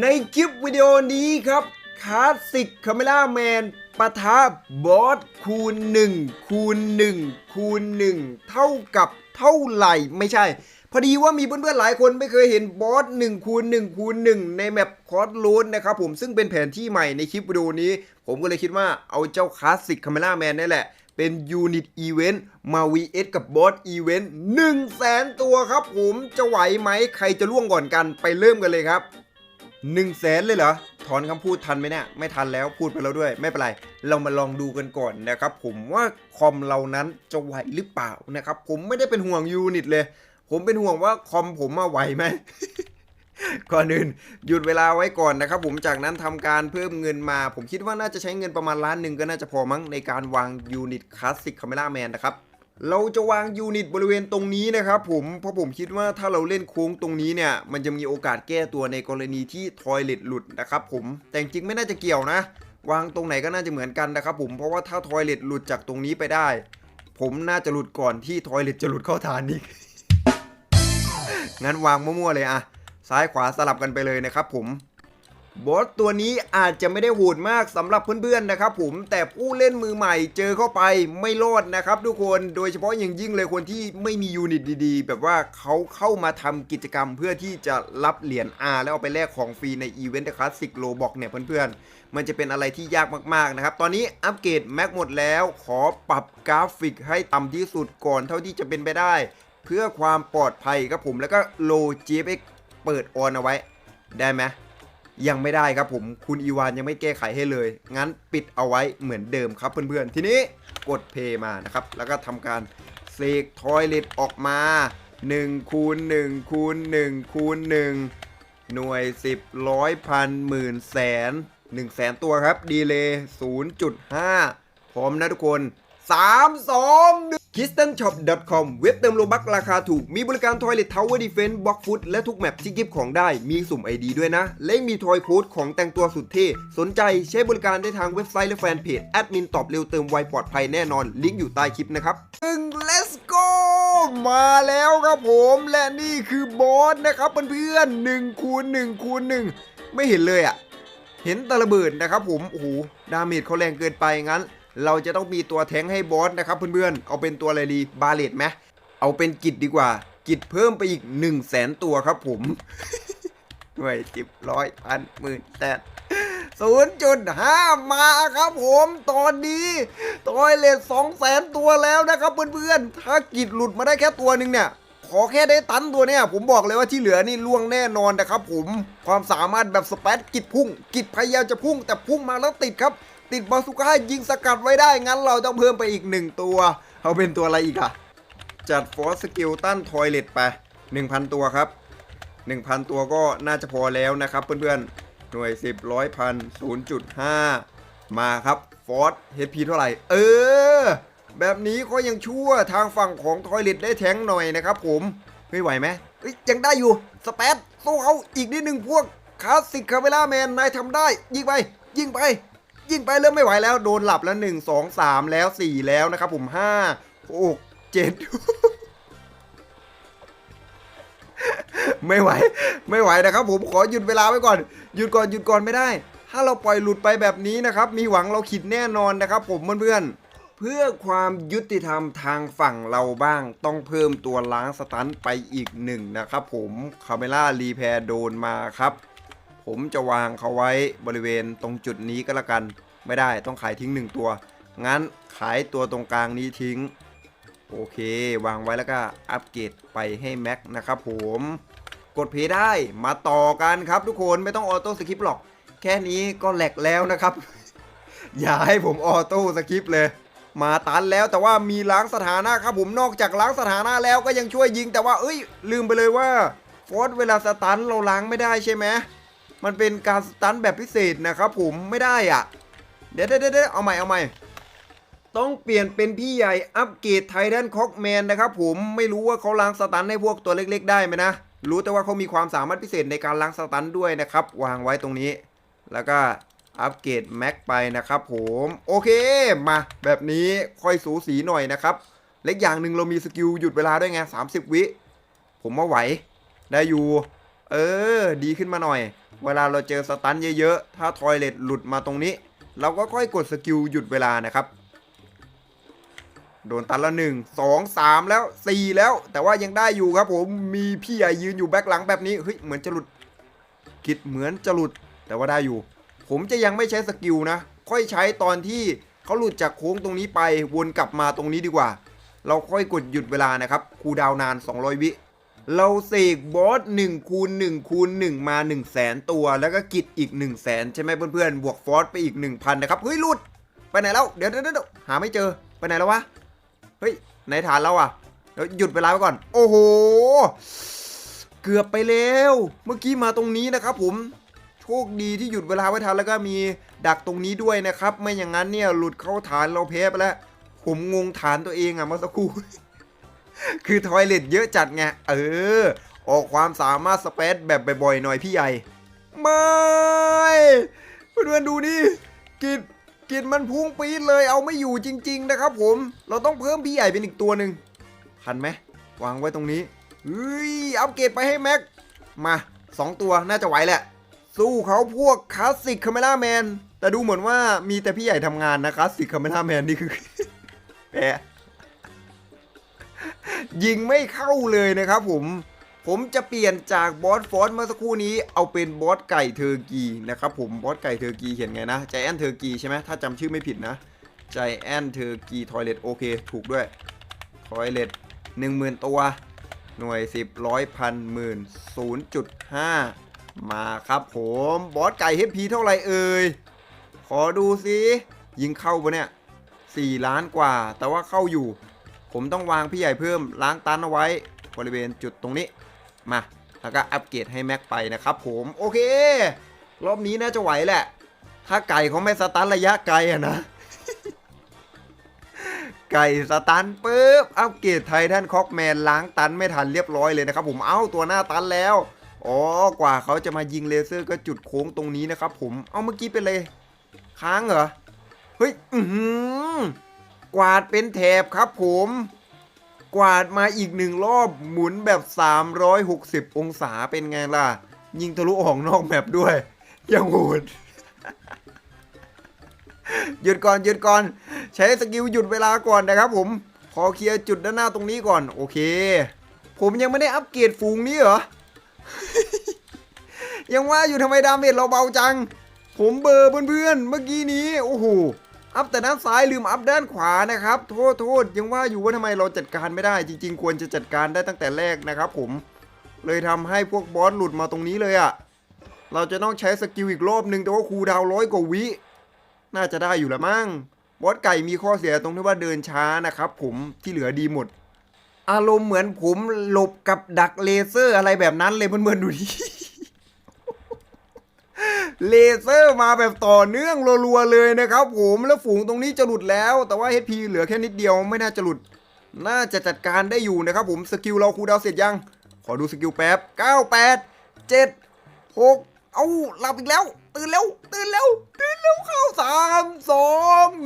ในคลิปวิดีโอนี้ครับคลาสสิกคาเมล่าแมนปะทะบอสคูณ1คูณ1คูณ1เท่ากับเท่าไหร่ไม่ใช่ พอดีว่ามีเพื่อนๆหลายคนไม่เคยเห็นบอส1คูณ1คูณ1ในแมปคอร์สโลนนะครับผมซึ่งเป็นแผนที่ใหม่ในคลิปวิดีโอนี้ ผมก็เลยคิดว่าเอาเจ้าคลาสสิกคาเมล่าแมนนี่แหละเป็นยูนิตอีเวนต์มา vs กับบอสอีเวนต์1 0 0 0 0แสนตัวครับผมจะไหวไหมใครจะล่วงก่อนกันไปเริ่มกันเลยครับ 1 0 0 0 0แสนเลยเหรอ ถอนคำพูดทันไหมเนี่ยไม่ทันแล้วพูดไปแล้วด้วย ไม่เป็นไร เรามาลองดูกันก่อนนะครับ ผมว่าคอมเรานั้นจะไหวหรือเปล่านะครับ ผมไม่ได้เป็นห่วงยูนิตเลย ผมเป็นห่วงว่าคอมผมมาไหวไหมก่อนอื่นหยุดเวลาไว้ก่อนนะครับ ผมจากนั้นทำการเพิ่มเงินมา ผมคิดว่าน่าจะใช้เงินประมาณล้านหนึ่งก็น่าจะพอมั้งในการวางยูนิตคลาสสิกคาเมล่าแมนนะครับ เราจะวางยูนิตบริเวณตรงนี้นะครับผมเพราะผมคิดว่าถ้าเราเล่นโค้งตรงนี้เนี่ยมันจะมีโอกาสแก้ตัวในกรณีที่ทอยเลตหลุดนะครับผมแต่จริงไม่น่าจะเกี่ยวนะ วางตรงไหนก็น่าจะเหมือนกันนะครับผมเพราะว่าถ้าทอยเลตหลุดจากตรงนี้ไปได้ ผมน่าจะหลุดก่อนที่ทอยเลตจะหลุดเข้าฐานอีกงั้นวางมั่วๆเลยอะซ้ายขวาสลับกันไปเลยนะครับผม บอสตัวนี้อาจจะไม่ได้โหดมากสำหรับเพื่อนๆนะครับผมแต่ผู้เล่นมือใหม่เจอเข้าไปไม่รอดนะครับทุกคนโดยเฉพาะอย่างยิ่งเลยคนที่ไม่มียูนิตดีๆ แบบว่าเขาเข้ามาทำกิจกรรมเพื่อที่จะรับเหรียญ R แล้วเอาไปแลกของฟรีในอีเวนต์คลาสสิกโลบอกเนี่ยเพื่อนๆ มันจะเป็นอะไรที่ยากมากๆนะครับ ตอนนี้อัปเกรดแม็กหมดแล้ว ขอปรับกราฟิกให้ต่ำที่สุดก่อนเท่าที่จะเป็นไปได้ เพื่อความปลอดภัยครับผมแล้วก็โล GFX เปิดออนเอาไว้ได้ไหม ยังไม่ได้ครับผมคุณอีวานยังไม่แก้ไขให้เลย งั้นปิดเอาไว้เหมือนเดิมครับเพื่อนๆ ทีนี้กดเพย์มานะครับ แล้วก็ทำการเสกทอยเลตออกมา1คูณ1คูณ1คูณ1หน่วย 10ร้อยพันหมื่นแสน1แสนตัวครับ ดีเลย์0.5 พร้อมนะทุกคน 3 2 1 k i s t e n s h o p c o m เว็บเติมโลบักราคาถูก มีบริการ Toilet Tower Defense Block Foot และทุกแมปที่กิฟของได้มีสุ่ม ID ด้วยนะ และมีทอยโค้ดของแต่งตัวสุดเท่ สนใจใช้บริการได้ทางเว็บไซต์และแฟนเพจ แอดมินตอบเร็วเติมไวปลอดภัยแน่นอน ลิงก์อยู่ใต้คลิปนะครับซึ่ง let's go มาแล้วครับผมและนี่คือบอสนะครับเพื่อนๆ1คูณ1คูณ1ไม่เห็นเลยอะเห็นตะระเบิดนะครับผมโอ้โหดาเมจเขาแรงเกินไปงั้น เราจะต้องมีตัวแทงให้บอสนะครับเพื่อนๆ เอาเป็นตัวอะไรดีบาเลตไหมเอาเป็นกิจดีกว่า กิจเพิ่มไปอีก 1 0 0 0 0แสนตัวครับผมด้วยจิบร้อยพันหมื่นแสนศูนย์จุดห้ามาครับผมตอนนี้ตอยเลทสองแสนตัวแล้วนะครับเพื่อนๆ ถ้ากิจหลุดมาได้แค่ตัวหนึ่งเนี่ย ขอแค่ได้ตันตัวเนี่ย ผมบอกเลยว่าที่เหลือนี่ล่วงแน่นอนนะครับผมความสามารถแบบสเปซกิจพุ่ง กิจพยายามจะพุ่งแต่พุ่งมาแล้วติดครับ ติดบาสุก้ายิงสกัดไว้ได้ งั้นเราต้องเพิ่มไปอีกหนึ่งตัว เอาเป็นตัวอะไรอีกอะจัดฟอร์สกิลตันทอยเลตไป 1,000 ตัวครับ 1,000 ตัวก็น่าจะพอแล้วนะครับเพื่อนๆ หน่วย 10 ร้อยพัน0.5มาครับฟอร์สเฮพีเท่าไหร่ เออ แบบนี้ก็ยังชั่วทางฝั่งของทอยเลตได้แทงหน่อยนะครับผมเฮ้ยไหวไหมยังได้อยู่สเปซสู้เขาอีกนิดหนึ่งพวกคลาสสิกคาเวล่าแมนนายทำได้ ยิงไป ยิงไป ยิงไปเริ่มไม่ไหวแล้วโดนหลับแล้ว1 2 3แล้ว4แล้วนะครับผม5 6 7ไม่ไหว ไม่ไหวนะครับผมขอหยุดเวลาไว้ก่อน หยุดก่อนหยุดก่อนไม่ได้ ถ้าเราปล่อยหลุดไปแบบนี้นะครับ มีหวังเราขิดแน่นอนนะครับ ผมเพื่อนๆ เพื่อความยุติธรรมทางฝั่งเราบ้าง ต้องเพิ่มตัวล้างสตันไปอีกหนึ่งนะครับผมคาเมล่ารีแพร์โดนมาครับ ผมจะวางเขาไว้บริเวณตรงจุดนี้ก็แล้วกัน ไม่ได้ต้องขายทิ้งหนึ่งตัว งั้นขายตัวตรงกลางนี้ทิ้ง โอเค วางไว้แล้วก็อัปเกรดไปให้แม็กนะครับผมกดเพย์ได้มาต่อกันครับทุกคนไม่ต้องออโต้สคริปต์หรอก แค่นี้ก็แหลกแล้วนะครับ อย่าให้ผมออโต้สคริปต์เลย มาตันแล้วแต่ว่ามีล้างสถานะครับผมนอกจากล้างสถานะแล้วก็ยังช่วยยิงแต่ว่าเอ้ย ลืมไปเลยว่าฟอสเวลาสตันเราล้างไม่ได้ใช่ไหม มันเป็นการสตันแบบพิเศษนะครับผมไม่ได้อะเดี๋ยวเดี๋ยวเดี๋ยวเอาใหม่เอาใหม่ต้องเปลี่ยนเป็นพี่ใหญ่อัปเกรดไททันคอกแมนนะครับผมไม่รู้ว่าเขาล้างสตันให้พวกตัวเล็ก ๆ ได้ไหมนะ รู้แต่ว่าเขามีความสามารถพิเศษในการล้างสตันด้วยนะครับ วางไว้ตรงนี้ แล้วก็อัปเกรดแม็กไปนะครับผมโอเคมาแบบนี้ค่อยสูสีหน่อยนะครับ เล็กอย่างหนึ่งเรามีสกิลหยุดเวลาด้วยไง30 วิ ผมว่าไหว ได้อยู่ เออ ดีขึ้นมาหน่อย เวลาเราเจอสตันเยอะๆ ถ้าทอยเลตหลุดมาตรงนี้ เราก็ค่อยกดสกิลหยุดเวลานะครับ โดนตันละหนึ่งสองสามแล้วสี่แล้ว แต่ว่ายังได้อยู่ครับผม มีพี่ใหญ่ยืนอยู่แบ็คหลังแบบนี้ เฮ้ย เหมือนจะหลุด กิดเหมือนจะหลุด แต่ว่าได้อยู่ ผมจะยังไม่ใช้สกิลนะ ค่อยใช้ตอนที่เขาหลุดจากโค้งตรงนี้ไป วนกลับมาตรงนี้ดีกว่า เราค่อยกดหยุดเวลานะครับ คูดาวน์นาน 200 วิ เราเสกบอส1คูณ1คูณ1มา1 0 0 0 0แสนตัว แล้วก็กิจอีก 1 0 0 0 0แสนใช่ไหมเพื่อนๆ บวกฟอสไปอีก 1,000 นะครับ เฮ้ยหลุด ไปไหนแล้ว เดี๋ยวเดี๋ยวหาไม่เจอ ไปไหนแล้ววะ เฮ้ยในฐานเราอะเดี๋ยวหยุดเวลาไปก่อน โอ้โห เกือบไปแล้ว เมื่อกี้มาตรงนี้นะครับผม โชคดีที่หยุดเวลาไว้ทันแล้วก็มีดักตรงนี้ด้วยนะครับ ไม่อย่างนั้นเนี่ยหลุดเข้าฐานเราแพ้ไปแล้ว ผมงงฐานตัวเองอะเมื่อสักครู่ คือทอยเลตเยอะจัดไง เออ ออกความสามารถสเปซแบบบ่อยๆหน่อยพี่ใหญ่ ไม่เพื่อนๆดูนี่กิดกิดมันพุ่งปี๊ดเลยเอาไม่อยู่จริง ๆ นะครับผม เราต้องเพิ่มพี่ใหญ่เป็นอีกตัวหนึ่งทันไหมวางไว้ตรงนี้เฮ้ยอัปเกรดไปให้แม็ก มาสองตัวน่าจะไหวแหละ สู้เขาพวกคลาสสิกคาเมล่าแมนแต่ดูเหมือนว่ามีแต่พี่ใหญ่ทำงานนะคลาสสิกคาเมล่าแมนนี่คือแพ้ ยิงไม่เข้าเลยนะครับผม ผมจะเปลี่ยนจากบอสฟอสเมื่อสักครู่นี้เอาเป็นบอสไก่เทอร์กีนะครับผมบอสไก่เทอร์กีเขียนไงนะใจแอนเทอร์กีใช่ไหมถ้าจำชื่อไม่ผิดนะใจแอนเทอร์กีทอยเลตโอเค ถูกด้วยทอยเลตหนึ่งหมื่นตัว หน่วยสิบร้อยพันหมื่นศูนย์จุดห้ามาครับผมบอสไก่เฮพีเท่าไหร่เอ่ยขอดูสิยิงเข้าปะเนี่ย4ล้านกว่า แต่ว่าเข้าอยู่ ผมต้องวางพี่ใหญ่เพิ่มล้างตันเอาไว้ บริเวณจุดตรงนี้มาแล้วก็อัปเกรดให้แม็กไปนะครับผมโอเค รอบนี้น่าจะไหวแหละ ถ้าไก่เขาไม่สตันระยะไกลอะนะไก่สตันปุ๊บอัปเกรดไททันคอกแมนล้างตันไม่ทันเรียบร้อยเลยนะครับผมเอ้าตัวหน้าตันแล้วอ๋อกว่าเขาจะมายิงเลเซอร์ก็จุดโค้งตรงนี้นะครับผมเอาเมื่อกี้เป็นเลย ค้างเหรอเฮ้ยอือหือ กวาดเป็นแถบครับผม กวาดมาอีกหนึ่งรอบหมุนแบบ 360 องศาเป็นไงล่ะ ยิงทะลุออกนอกแมปด้วยยังโหดหยุดก่อนหยุดก่อน ใช้สกิลหยุดเวลาก่อนนะครับผมขอเคลียร์จุดด้านหน้าตรงนี้ก่อนโอเค ผมยังไม่ได้อัปเกรดฝูงนี้เหรอ ยังว่าอยู่ทำไมดาเมจเราเบาจัง ผมเบอร์เพื่อนๆเมื่อกี้นี้ โอ้โห อัพแต่ด้านซ้ายลืมอัพด้านขวานะครับ โทษโทษยังว่าอยู่ว่าทำไมเราจัดการไม่ได้ จริง ๆ ควรจะจัดการได้ตั้งแต่แรกนะครับ ผม เลยทำให้พวกบอสหลุดมาตรงนี้เลยอะ่ะเราจะต้องใช้สกิลอีกรอบหนึ่งแต่ว่าคูดาวร้อยกว่าวิ น่าจะได้อยู่ละมั้งบอสไก่มีข้อเสียตรงที่ว่าเดินช้านะครับ ผมที่เหลือดีหมด อารมณ์เหมือนผมหลบกับดักเลเซอร์อะไรแบบนั้นเลยเพื่อนๆดูดิ เลเซอร์มาแบบต่อเนื่องรัวๆเลยนะครับผมแล้วฝูงตรงนี้จะหลุดแล้ว แต่ว่า HP เหลือแค่นิดเดียวไม่น่าจะหลุด น่าจะจัดการได้อยู่นะครับผมสกิลเราคูดาวเสร็จยัง ขอดูสกิลแป๊บ 9 8 7 6 เอาหลับอีกแล้ว ตื่นแล้ว ตื่นแล้ว ตื่นแล้วเข้า 3 2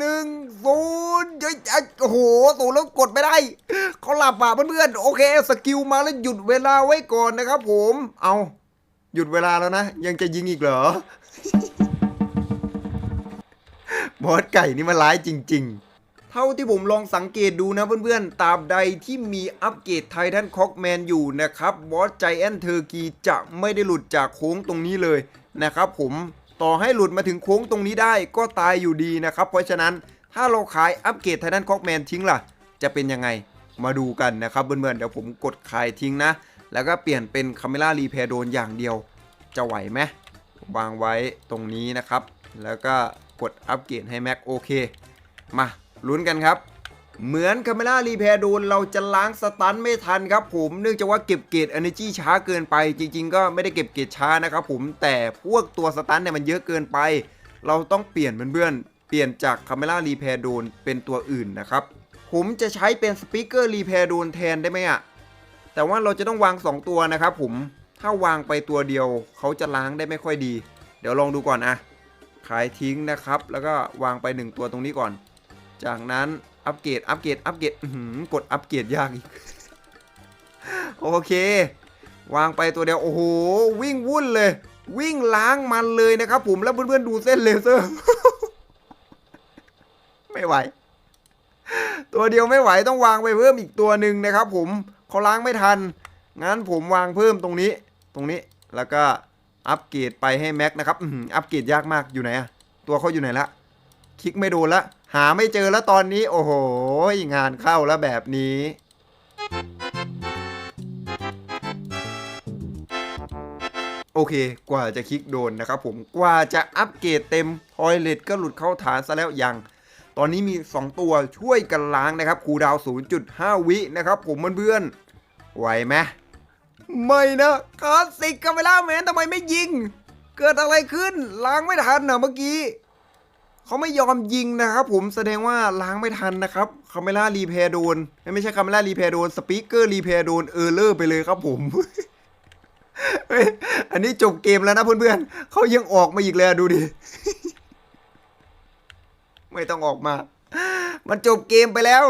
1 0เย้ยอะโอ้โหสูนแล้วกดไม่ได้เขาหลับอะเพื่อนๆโอเคสกิลมาแล้วหยุดเวลาไว้ก่อนนะครับผมเอาหยุดเวลาแล้วนะ ยังจะยิงอีกเหรอ บอสไก่นี่มันร้ายจริง ๆ เท่าที่ผมลองสังเกตดูนะเพื่อนๆ ตาบใดที่มีอัปเกรดไททันคอกแมนอยู่นะครับบอสใจแอนเทอร์กีจะไม่ได้หลุดจากโค้งตรงนี้เลยนะครับผมต่อให้หลุดมาถึงโค้งตรงนี้ได้ก็ตายอยู่ดีนะครับ เพราะฉะนั้นถ้าเราขายอัปเกรดไททันคอกแมนทิ้งล่ะ จะเป็นยังไงมาดูกันนะครับเพื่อนๆเดี๋ยวผมกดขายทิ้งนะ แล้วก็เปลี่ยนเป็นคาเมล่ารีเพย์โดนอย่างเดียว จะไหวไหมวางไว้ตรงนี้นะครับ แล้วก็ กดอัปเกรดให้แม็กโอเค มาลุ้นกันครับ เหมือนคาเมล่ารีเพย์โดนเราจะล้างสตันไม่ทันครับผมเนื่องจากว่าเก็บเกรด Energy ช้าเกินไปจริง ๆ ก็ไม่ได้เก็บเกรดช้านะครับผมแต่พวกตัวสตันเนี่ยมันเยอะเกินไป เราต้องเปลี่ยนเพื่อนๆเปลี่ยนจากคาเมล่ารีเพย์โดนเป็นตัวอื่นนะครับผมจะใช้เป็นสปีกเกอร์รีเพย์โดนแทนได้ไหมอะแต่ว่าเราจะต้องวาง 2 ตัวนะครับผมถ้าวางไปตัวเดียวเขาจะล้างได้ไม่ค่อยดี เดี๋ยวลองดูก่อนอะ ขายทิ้งนะครับ แล้วก็วางไป1ตัวตรงนี้ก่อน จากนั้นอัปเกรดอัปเกรดอัปเกรดกดอัปเกรดยากอีก โอเค วางไปตัวเดียว โอ้โห วิ่งวุ่นเลย วิ่งล้างมันเลยนะครับผมแล้วเพื่อนๆดูเส้นเลเซอร์ ไม่ไหว ตัวเดียวไม่ไหวต้องวางไปเพิ่มอีกตัวหนึ่งนะครับ ผมเขาล้างไม่ทัน งั้นผมวางเพิ่มตรงนี้ ตรงนี้แล้วก็ อัปเกรดไปให้แม็กนะครับอัปเกรดยากมากอยู่ไหนอะตัวเขาอยู่ไหนละคลิกไม่โดนละ หาไม่เจอแล้วตอนนี้ โอ้โห งานเข้าแล้วแบบนี้ โอเค กว่าจะคลิกโดนนะครับผมกว่าจะอัปเกรดเต็มทอยเลตก็หลุดเข้าฐานซะแล้วยังตอนนี้มี 2 ตัวช่วยกันล้างนะครับคูดาวน์0.5 วินะครับผมเพื่อนๆไหวไหม ไม่นะคลาสสิกกาเวล่าแมนทำไมไม่ยิง เกิดอะไรขึ้นล้างไม่ทันนะเมื่อกี้เขาไม่ยอมยิงนะครับผมแสดงว่าล้างไม่ทันนะครับคาเมล่ารีเพย์โดนไม่ใช่คาเมล่ารีเพย์โดนสปีกเกอร์รีเพย์โดนเออร์เลอร์ไปเลยครับผมอันนี้จบเกมแล้วนะเพื่อนๆเขายังออกมาอีกเลยอะดูดิ ไม่ต้องออกมา มันจบเกมไปแล้ว